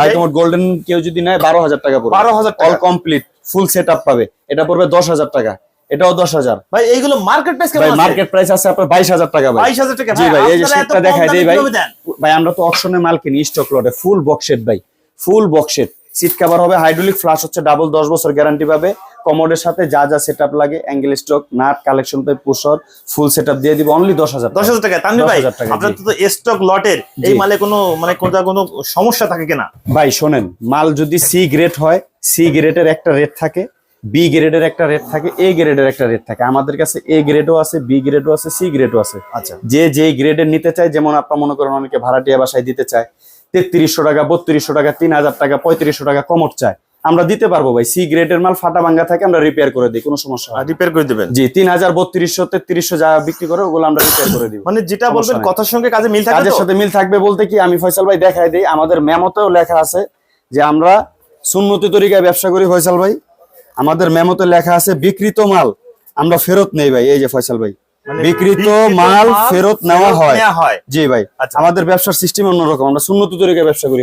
আইকমোড golden কেউ যদি নেয় বারো হাজার টাকা পড়বে। বারো হাজার অল কমপ্লিট ফুল সেট পাবে। এটা পড়বে দশ হাজার টাকা। এটাও দশ হাজার। ভাই এইগুলো মার্কেট প্রাইস ভাই মার্কেট প্রাইস আছে আপনার বাইশ হাজার টাকা বাইশ হাজার টাকা। জি ভাই এই যে সেটটা দেখাই দেই ভাই। ভাই আমরা তো অপশনে মাল কিনি স্টক লটে ফুল বক্সেট ভাই। ফুল বক্সেট সিট কভার হবে হাইড্রোলিক ফ্লাশ হচ্ছে ডাবল দশ বছর গ্যারান্টি পাবে। কমোডের সাথে যা যা সেট লাগে অ্যাঙ্গেল স্টক নাট কালেকশন পাই পুষর ফুল সেট দিয়ে দিব অনলি দশ হাজার দশ হাজার টাকা। তানভীর ভাই আপনার তো স্টক লটের এই মালে কোনো মানে কোনটা কোনো সমস্যা থাকে কিনা? ভাই শোনেন মাল যদি সি গ্রেড হয় সি গ্রেডের একটা রেট থাকে বি গ্রেডের একটা রেট থাকে এ গ্রেডের একটা রেট থাকে। আমাদের কাছে এ গ্রেডও আছে বি গ্রেডও আছে সি গ্রেডও আছে। আচ্ছা। যে যে গ্রেডের নিতে চায় যেমন আপনার মনে করেন অনেকে ভাড়াটিয়া বাসায় দিতে চায় তেত্রিশশো টাকা বত্রিশশো টাকা তিন হাজার টাকা পঁয়ত্রিশশো টাকা কমট চায় আমরা দিতে পারব ভাই। সি গ্রেডের মাল ফাটা ভাঙ্গা থাকে আমরা রিপেয়ার করে দিই কোনো সমস্যা। রিপেয়ার করে দিবেন? জি তিন হাজার বত্রিশশো তেত্রিশশো যা বিক্রি করে ওগুলো আমরা রিপেয়ার করে দিব। মানে যেটা বলবেন কথার সঙ্গে কাজে মিল থাকে কাজের সাথে মিল থাকবে বলতে কি আমি ফয়সাল ভাই দেখাই দিই। আমাদের মেমোতেও লেখা আছে যে আমরা সুন্নতি তরিকায় ব্যবসা করি ফয়সাল ভাই। আমাদের মেমোতে লেখা আছে বিকৃত মাল আমরা ফেরত নেই ভাই। এই যে ফয়সাল ভাই মানে বিকৃত মাল ফেরত নেওয়া হয়। জি ভাই আচ্ছা। আমাদের ব্যবসার সিস্টেম অন্যরকম আমরা সুন্নত তরিকায় ব্যবসা করি।